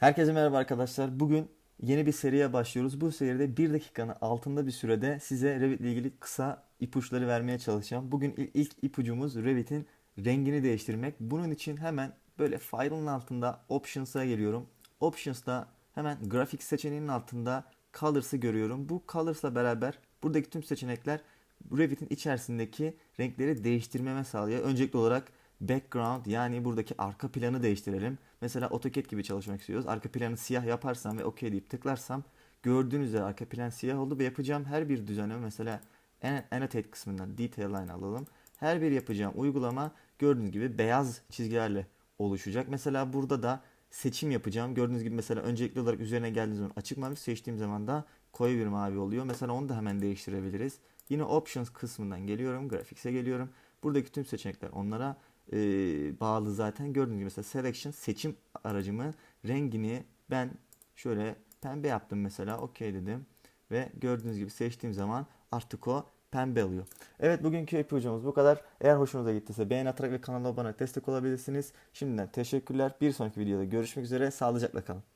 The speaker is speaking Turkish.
Herkese merhaba arkadaşlar. Bugün yeni bir seriye başlıyoruz. Bu seride 1 dakikanın altında bir sürede size Revit ile ilgili kısa ipuçları vermeye çalışacağım. Bugün il- ilk ipucumuz Revit'in rengini değiştirmek. Bunun için hemen böyle file'ın altında Options'a geliyorum. Options'ta hemen grafik seçeneğinin altında Colors'ı görüyorum. Bu Colors'la beraber buradaki tüm seçenekler Revit'in içerisindeki renkleri değiştirmeme sağlıyor. Öncelikli olarak background yani buradaki arka planı değiştirelim. Mesela AutoCAD gibi çalışmak istiyoruz. Arka planı siyah yaparsam ve OK deyip tıklarsam gördüğünüz üzere arka plan siyah oldu ve yapacağım her bir düzenleme mesela an- annotate kısmından detail line alalım. Her bir yapacağım uygulama gördüğünüz gibi beyaz çizgilerle oluşacak. Mesela burada da seçim yapacağım. Gördüğünüz gibi mesela öncelikli olarak üzerine geldiğiniz zaman açık mavi seçtiğim zaman da koyu bir mavi oluyor. Mesela onu da hemen değiştirebiliriz. Yine options kısmından geliyorum. Graphics'e geliyorum. Buradaki tüm seçenekler onlara e, bağlı zaten. Gördüğünüz gibi mesela selection seçim aracımı rengini ben şöyle pembe yaptım mesela. OK dedim. Ve gördüğünüz gibi seçtiğim zaman artık o pembe oluyor. Evet bugünkü ipucumuz bu kadar. Eğer hoşunuza gittiyse beğen atarak ve kanala abone destek olabilirsiniz. Şimdiden teşekkürler. Bir sonraki videoda görüşmek üzere. Sağlıcakla kalın.